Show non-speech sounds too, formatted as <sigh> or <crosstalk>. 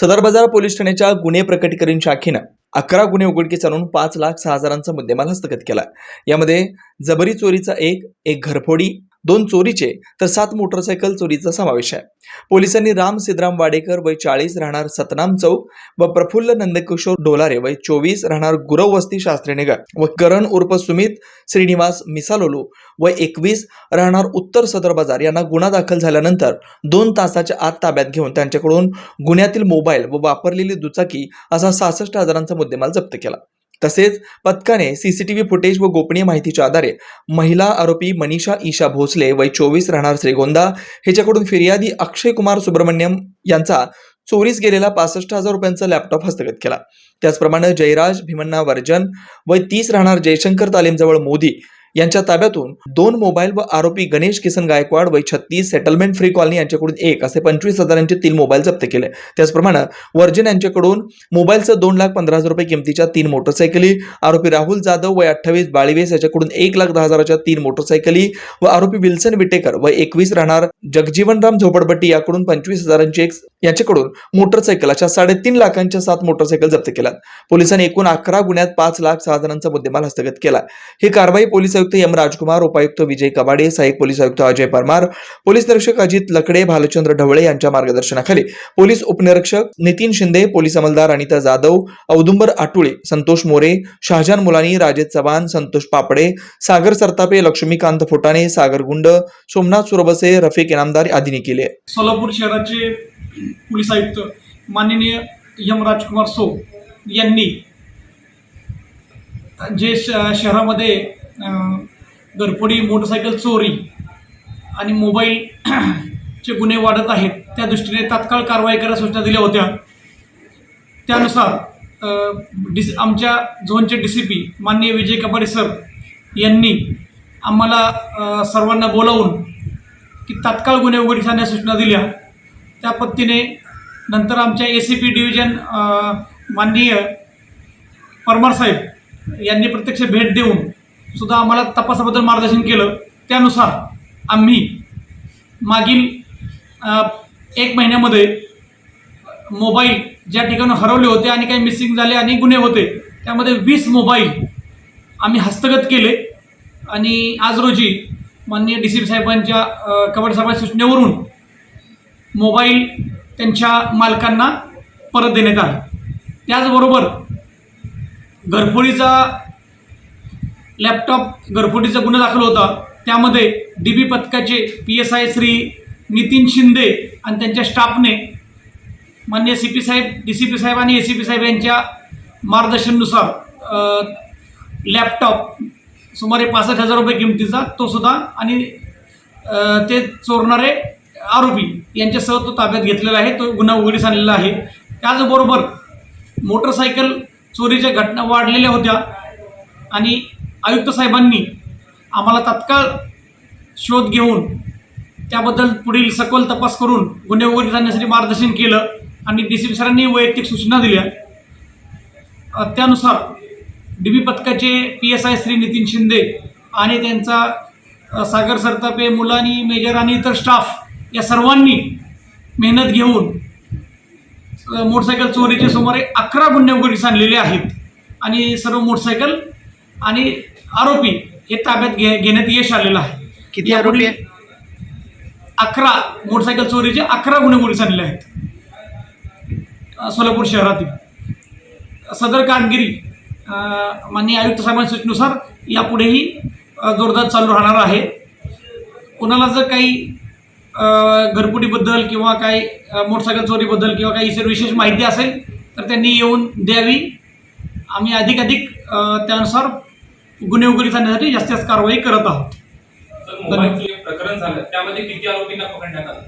सदर बाजार पोलीस ठाण्याच्या गुन्हे प्रकटीकरण शाखेनं अकरा गुन्हे उघडकीस आणून पाच लाख सहा हजारांचा मुद्देमाल हस्तगत केला. यामध्ये जबरी चोरीचा एक एक घरफोडी दोन चोरीचे तर सात मोटरसायकल चोरीचा समावेश आहे. पोलिसांनी राम सिद्धराम वाडेकर वय चाळीस राहणार सतनाम चौक व प्रफुल्ल नंदकिशोर डोलारे वय चोवीस राहणार गुरव वस्ती शास्त्रीनगर व करण उर्फ सुमित श्रीनिवास मिसालोलू वय एकवीस राहणार उत्तर सदर बाजार यांना गुन्हा दाखल झाल्यानंतर दोन तासाच्या आत ताब्यात घेऊन त्यांच्याकडून गुन्ह्यातील मोबाईल व वापरलेली दुचाकी असा सहासष्ट हजारांचा मुद्देमाल जप्त केला. तसेच पथकाने सीसीटीव्ही फुटेज व गोपनीय माहितीच्या आधारे महिला आरोपी मनीषा ईशा भोसले वय चोवीस राहणार श्रीगोंदा ह्याच्याकडून फिर्यादी अक्षय कुमार सुब्रमण्यम यांचा चोरीस गेलेला पासष्ट हजार रुपयांचा लॅपटॉप हस्तगत केला. त्याचप्रमाणे जयराज भीमन्ना वर्जन वय तीस राहणार जयशंकर तालीमजवळ मोदी यांच्या ताब्यातून दोन मोबाईल व आरोपी गणेश किसन गायकवाड वय छत्तीस सेटलमेंट फ्री कॉलनी यांच्याकडून एक असे पंचवीस हजारांचे तीन मोबाईल जप्त केले. त्याचप्रमाणे वर्जन यांच्याकडून मोबाईलचं दोन लाख पंधरा हजार रुपये किमतीच्या तीन मोटरसायकली आरोपी राहुल जाधव वय अठ्ठावीस बाळीवेस याच्याकडून एक लाख दहा हजाराच्या तीन मोटरसायकली व आरोपी विल्सन विटेकर व एकवीस राहणार जगजीवनराम झोपडपट्टी याकडून पंचवीस हजारांची एक यांच्याकडून मोटरसायकल अशा साडेतीन लाखांच्या सात मोटरसायकल जप्त केल्या पोलिसांनी एकूण अकरा गुन्ह्यात पाच लाख सहा हजारांचा मुद्देमाल हस्तगत केला. ही कारवाई पोलिसांनी आयुक्त एम राजकुमार उपायुक्त विजय कबाडे सहाय्यक पोलीस आयुक्त अजय परमार पोलीस निरीक्षक अजित लकडे भालचंद्र ढवळे यांच्या मार्गदर्शनाखाली. पोलीस उपनिरीक्षक नितीन शिंदे पोलीस अंमलदार अनिता जाधव औदुंबर आटुळे संतोष मोरे शहाजान मुलानी राजेश चव्हाण संतोष पापडे सागर सरतापे लक्ष्मीकांत फुटाणे सागर गुंड सोमनाथ सुरबसे रफिक इनामदार आदींनी केले. सोलापूर शहराचे पोलीस आयुक्त माननीय यम राजकुमार सो यांनी जे श शहरामध्ये घरफोडी मोटरसायकल चोरी आणि मोबाईल <clears throat> चे गुन्हे वाढत आहेत त्या दृष्टीने तात्काळ कारवाई करायला सूचना दिल्या होत्या. त्यानुसार डिस आमच्या झोनचे डी सी पी माननीय विजय कपाडे सर यांनी आम्हाला सर्वांना बोलावून की तात्काळ गुन्हे उघडकीस आणण्यास सूचना दिल्या. त्या पद्धतीने नंतर आमच्या ए सी पी डिव्हिजन माननीय परमार साहेब यांनी प्रत्यक्ष भेट देऊन सुद्धा आम्हाला तपासाबद्दल मार्गदर्शन केलं. त्यानुसार आम्ही मागील एक महिन्यामध्ये मोबाईल ज्या ठिकाणी हरवले होते आणि काही मिसिंग झाले आणि गुन्हे होते त्यामध्ये वीस मोबाईल आम्ही हस्तगत केले. आणि आज रोजी माननीय डी सी पी साहेबांच्या अ, साहेबांच्या सूचनेवरून मोबाईल त्यांच्या मालकांना परत देण्यात आला. त्याचबरोबर घरफोडीचा लॅपटॉप घरफोटीचा गुन्हा दाखल होता. त्यामध्ये डी बी पथकाचे P S I Shri Nitin Shinde आणि त्यांच्या स्टाफने मान्य सी पी साहेब डी सी पी साहेब आणि ए सी पी साहेब यांच्या मार्गदर्शनानुसार लॅपटॉप सुमारे पासष्ट हजार रुपये किमतीचा तो सुद्धा आणि ते चोरणारे आरोपी यांच्यासह तो ताब्यात घेतलेला आहे. तो गुन्हा उघडीस आणलेला आहे. त्याचबरोबर मोटरसायकल चोरीच्या घटना वाढलेल्या होत्या आणि आयुक्त साहेबांनी आम्हाला तात्काळ शोध घेऊन त्याबद्दल पुढील सखोल तपास करून गुन्हे वगैरे जाण्यासाठी मार्गदर्शन केलं आणि डी सी सरांनी वैयक्तिक सूचना दिल्या. त्यानुसार डी बी पथकाचे P S I Shri Nitin Shinde आणि त्यांचा सागर सरतापे मुलानी मेजर आणि इतर स्टाफ या सर्वांनी मेहनत घेऊन मोटरसायकल चोरीचे सुमारे अकरा गुन्हे उघडकीस आणलेले आहेत. आणि सर्व मोटरसायकल आणि आरोपी हे ताब्यात घे घेण्यात यश आलेलं आहे. किती आरोपी आहे? अकरा मोटरसायकल चोरीचे अकरा गुन्हे उघडकीस आणले आहेत. सोलापूर शहरातील. सदर कामगिरी माननीय आयुक्त साहेबांच्या सूचनेनुसार यापुढेही जोरदार चालू राहणार आहे. कोणाला जर काही घरपुटीबद्दल किंवा काही मोटरसायकल चोरीबद्दल किंवा काही इतर विशेष माहिती असेल तर त्यांनी येऊन द्यावी. आम्ही अधिकाधिक त्यानुसार गुन्हे उघडी करण्यासाठी जास्तीत जास्त कारवाई करत आहोत. प्रकरण झालं. त्यामध्ये किती आरोपींना पकडण्यात आलं?